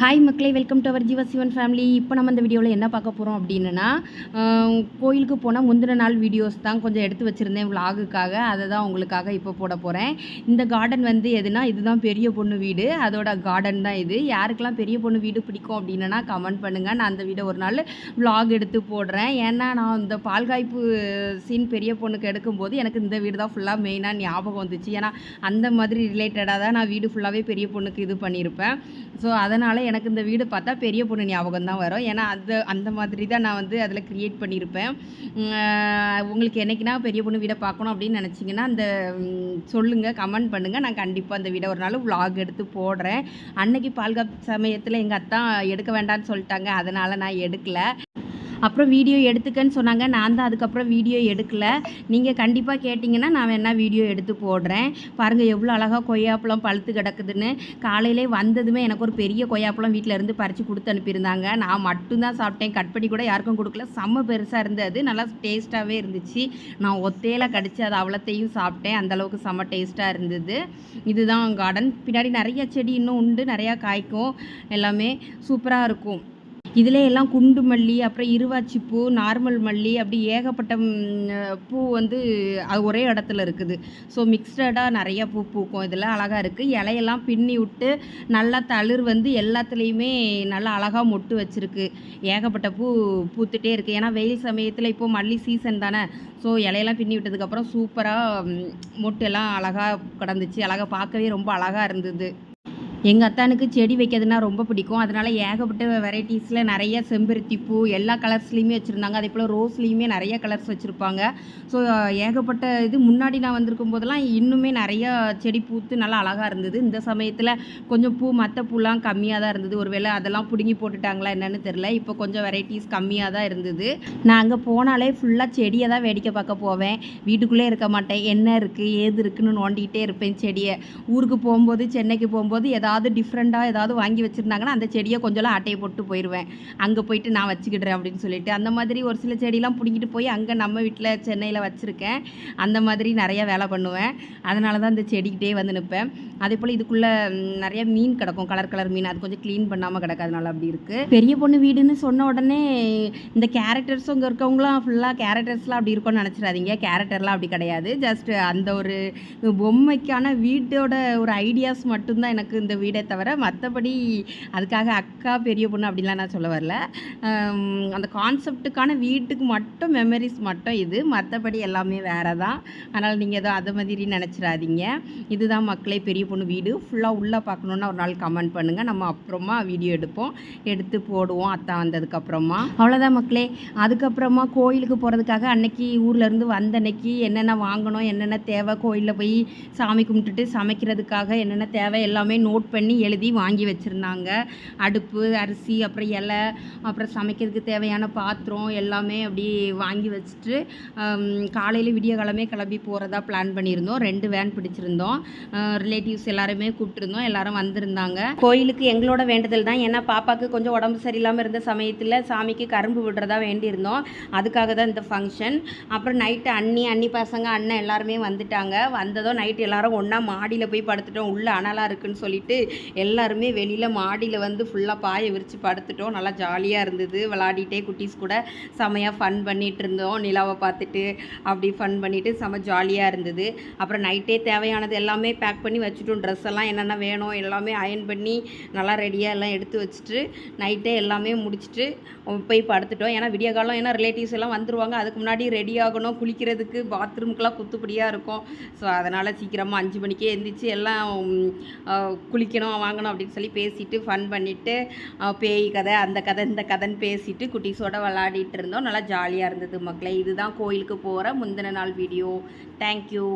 Hi மக்களே welcome to அவர் ஜீவ Sivan family இப்போ நம்ம இந்த வீடியோவில் என்ன பார்க்க போகிறோம் அப்படின்னா கோயிலுக்கு போனால் முந்தின நாள் வீடியோஸ் தான் கொஞ்சம் எடுத்து வச்சுருந்தேன் விலாகுக்காக அதை தான் உங்களுக்காக இப்போ போட போகிறேன் இந்த கார்டன் வந்து எதுனா இதுதான் பெரிய பொண்ணு வீடு. அதோட கார்டன் தான் இது. யாருக்கெல்லாம் பெரிய பொண்ணு வீடு பிடிக்கும் அப்படின்னா கமெண்ட் பண்ணுங்கள் நான் அந்த வீடை ஒரு நாள் விலாக் எடுத்து போடுறேன். ஏன்னா நான் இந்த பால்காய்ப்பு சீன் பெரிய பொண்ணுக்கு எடுக்கும்போது எனக்கு இந்த வீடு தான் ஃபுல்லாக மெயினாக ஞாபகம் வந்துச்சு. ஏன்னா அந்த மாதிரி ரிலேட்டடாக தான் நான் வீடு ஃபுல்லாகவே பெரிய பொண்ணுக்கு இது பண்ணியிருப்பேன். ஸோ அதனால் எனக்கு இந்த வீடு பார்த்தா பெரிய பொண்ணு ஞாபகம் தான் வரும். ஏன்னா அது அந்த மாதிரி தான் நான் வந்து அதில் க்ரியேட் பண்ணியிருப்பேன் உங்களுக்கு என்னைக்குனா பெரிய பொண்ணு வீடை பார்க்கணும் அப்படின்னு நினச்சிங்கன்னா அந்த சொல்லுங்கள் கமெண்ட் பண்ணுங்கள் நான் கண்டிப்பாக அந்த வீடை ஒரு நாள் vlog எடுத்து போடுறேன். அன்னைக்கு பால்காப் சமயத்தில் எங்கள் அத்தான் எடுக்க வேண்டாம்னு சொல்லிட்டாங்க. அதனால் நான் எடுக்கல. அப்புறம் வீடியோ எடுத்துக்கன்னு சொன்னாங்க. நான் தான் அதுக்கப்புறம் வீடியோ எடுக்கலை. நீங்கள் கண்டிப்பாக கேட்டிங்கன்னா நான் வேணால் வீடியோ எடுத்து போடுறேன். பாருங்கள் எவ்வளோ அழகாக கொய்யாப்பழம் பழுத்து கிடக்குதுன்னு. காலையிலே வந்ததுமே எனக்கு ஒரு பெரிய கொய்யாப்பழம் வீட்டில் இருந்து பறித்து கொடுத்து அனுப்பியிருந்தாங்க. நான் மட்டும்தான் சாப்பிட்டேன். கட் பண்ணி கூட யாருக்கும் கொடுக்கல. செம்ம பெருசாக இருந்தது. நல்லா டேஸ்ட்டாகவே இருந்துச்சு. நான் ஒத்தையில் கடிச்சு அது அவ்வளோத்தையும் சாப்பிட்டேன். அந்தளவுக்கு செம்ம டேஸ்ட்டாக இருந்தது. இதுதான் கார்டன் பின்னாடி நிறைய செடி இன்னும் உண்டு. நிறையா காய்க்கும். எல்லாமே சூப்பராக இருக்கும். இதில் எல்லாம் குண்டு மல்லி அப்புறம் இருவாச்சி பூ நார்மல் மல்லி அப்படி ஏகப்பட்ட பூ வந்து அது ஒரே இடத்துல இருக்குது. ஸோ மிக்சடாக நிறைய பூ பூக்கும். இதில் அழகாக இருக்குது இலையெல்லாம் பின்னி விட்டு நல்லா தளிர் வந்து எல்லாத்துலேயுமே நல்லா அழகாக மொட்டு வச்சுருக்கு. ஏகப்பட்ட பூ பூத்துட்டே இருக்குது ஏன்னா வெயில் சமயத்தில் இப்போ மல்லி சீசன் தானே. ஸோ இலையெல்லாம் பின்னி விட்டதுக்கப்புறம் சூப்பராக மொட்டு எல்லாம் அழகாக கிடந்துச்சு. அழகாக பார்க்கவே ரொம்ப அழகாக இருந்தது. எங்கள் அத்தானுக்கு செடி வைக்கிறதுனா ரொம்ப பிடிக்கும். அதனால் ஏகப்பட்ட வெரைட்டிஸில் நிறைய செம்பருத்தி பூ எல்லா கலர்ஸ்லேயுமே வச்சுருந்தாங்க. அதே போல் ரோஸ்லேயுமே நிறைய கலர்ஸ் வச்சுருப்பாங்க. ஸோ ஏகப்பட்ட இது முன்னாடி நான் வந்திருக்கும் போதெல்லாம் இன்னுமே நிறைய செடி பூத்து நல்லா அழகாக இருந்தது. இந்த சமயத்தில் கொஞ்சம் பூ மற்ற பூலாம் கம்மியாக தான் இருந்தது. ஒருவேளை அதெல்லாம் பிடுங்கி போட்டுட்டாங்களா என்னென்னு தெரில இப்போ கொஞ்சம் வெரைட்டிஸ் கம்மியாக தான் இருந்தது. நான் அங்கே போனாலே ஃபுல்லாக செடியை தான் வேடிக்கை பார்க்க போவேன். வீட்டுக்குள்ளே இருக்க மாட்டேன். என்ன இருக்குது ஏது இருக்குன்னு நோண்டிகிட்டே இருப்பேன் செடியை. ஊருக்கு போகும்போது சென்னைக்கு போகும்போது ஏதாவது டிஃப்ரெண்ட்டாக ஏதாவது வாங்கி வச்சுருந்தாங்கன்னா அந்த செடியை கொஞ்சம்லாம் அட்டையை போட்டு போயிடுவேன் அங்கே போயிட்டு நான் வச்சுக்கிடுறேன் அப்படின்னு சொல்லிட்டு. அந்த மாதிரி ஒரு சில செடியெலாம் பிடிங்கிட்டு போய் அங்கே நம்ம வீட்டில் சென்னையில் வச்சுருக்கேன். அந்த மாதிரி நிறைய வேலை பண்ணுவேன். அதனால தான் இந்த செடிக்கிட்டே வந்து நிற்பேன் அதே போல் இதுக்குள்ளே நிறைய மீன் கிடக்கும். கலர் கலர் மீன். அது கொஞ்சம் க்ளீன் பண்ணாமல் கிடக்காதனால அப்படி இருக்குது பெரிய பொண்ணு வீடுன்னு சொன்ன உடனே இந்த கேரக்டர்ஸும் இங்கே இருக்கவங்களாம் ஃபுல்லாக கேரக்டர்ஸ்லாம் அப்படி இருக்கும்னு நினச்சிடாதீங்க. கேரக்டர்லாம் அப்படி கிடையாது. ஜஸ்ட் அந்த ஒரு பொம்மைக்கான வீட்டோட ஒரு ஐடியாஸ் மட்டும்தான் எனக்கு இந்த வீடே தவிர மற்றபடி அதுக்காக அக்கா பெரிய பொண்ணு அப்படிலாம் நான் சொல்ல வரல. அந்த கான்செப்ட்டுக்கான வீட்டுக்கு மட்டும் மெமரிஸ் மட்டும் இது. மற்றபடி எல்லாமே வேறு தான் அதனால் நீங்கள் எதுவும் அதை மாதிரி நினச்சிடாதீங்க. இதுதான் மக்களே பெரிய பொண்ணு வீடு. ஃபுல்லாக உள்ளே பார்க்கணுன்னா ஒரு நாள் கமெண்ட் பண்ணுங்கள் நம்ம அப்புறமா வீடியோ எடுப்போம். எடுத்து போடுவோம். அத்தா வந்ததுக்கப்புறமா அவ்வளோதான் மக்களே. அதுக்கப்புறமா கோயிலுக்கு போகிறதுக்காக அன்னைக்கு ஊர்லேருந்து வந்த அன்னைக்கு என்னென்ன வாங்கணும் என்னென்ன தேவை கோயிலில் போய் சாமி கும்பிட்டுட்டு சமைக்கிறதுக்காக என்னென்ன தேவை எல்லாமே நோட் பண்ணி எழுதி வாங்கி வச்சுருந்தாங்க. அடுப்பு அரிசி அப்புறம் இலை அப்புறம் சமைக்கிறதுக்கு தேவையான பாத்திரம் எல்லாமே அப்படி வாங்கி வச்சுட்டு காலையில் விடிய காலமே கிளம்பி போகிறதா பிளான் பண்ணியிருந்தோம். ரெண்டு வேன் பிடிச்சிருந்தோம். ரிலேட்டிவ்ஸ் எல்லாருமே கூப்பிட்டுருந்தோம். எல்லாரும் வந்திருந்தாங்க. கோயிலுக்கு எங்களோட வேண்டுதல் தான். ஏன்னா பாப்பாவுக்கு கொஞ்சம் உடம்பு சரியில்லாமல் இருந்த சமயத்தில் சாமிக்கு கரும்பு விடுறதா வேண்டியிருந்தோம். அதுக்காக தான் இந்த ஃபங்க்ஷன் அப்புறம் நைட்டு அண்ணி அண்ணி பசங்க அண்ணன் எல்லாருமே வந்துட்டாங்க. வந்ததும் நைட்டு எல்லாரும் ஒன்றா மாடியில் போய் படுத்துட்டோம். உள்ளே அனலாக இருக்குன்னு சொல்லிட்டு எல்லாருமே வெளியில் மாடியில் வந்து ஃபுல்லாக பாயை விரித்து படுத்துட்டோம். நல்லா ஜாலியாக இருந்தது. விளாடிட்டே குட்டீஸ் கூட செமையாக ஃபன் பண்ணிகிட்டு இருந்தோம். நிலாவை பார்த்துட்டு அப்படி ஃபன் பண்ணிவிட்டு செம ஜாலியாக இருந்தது. அப்புறம் நைட்டே தேவையானது எல்லாமே பேக் பண்ணி வச்சுட்டோம். ட்ரெஸ் எல்லாம் என்னென்ன வேணும் எல்லாமே அயன் பண்ணி நல்லா ரெடியாக எல்லாம் எடுத்து வச்சுட்டு நைட்டே எல்லாமே முடிச்சுட்டு போய் படுத்துட்டோம். ஏன்னா விடிய காலம் ஏன்னா ரிலேட்டிவ்ஸ் எல்லாம் வந்துருவாங்க. அதுக்கு முன்னாடி ரெடி ஆகணும். குளிக்கிறதுக்கு பாத்ரூமுக்கெல்லாம் குத்துப்படியாக இருக்கும். ஸோ அதனால் சீக்கிரமாக அஞ்சு மணிக்கே எழுந்திரிச்சு எல்லாம் குளி ஆஹ், வாங்கணும் அப்படின்னு சொல்லி பேசிட்டு ஃபன் பண்ணிவிட்டு பேய் கதை அந்த கதை இந்த கதைன்னு பேசிட்டு குட்டீஸோட விளாடிட்டு இருந்தோம். நல்லா ஜாலியாக இருந்தது மக்களே. இதுதான் கோயிலுக்கு போகிற முந்தின நாள் வீடியோ தேங்க்யூ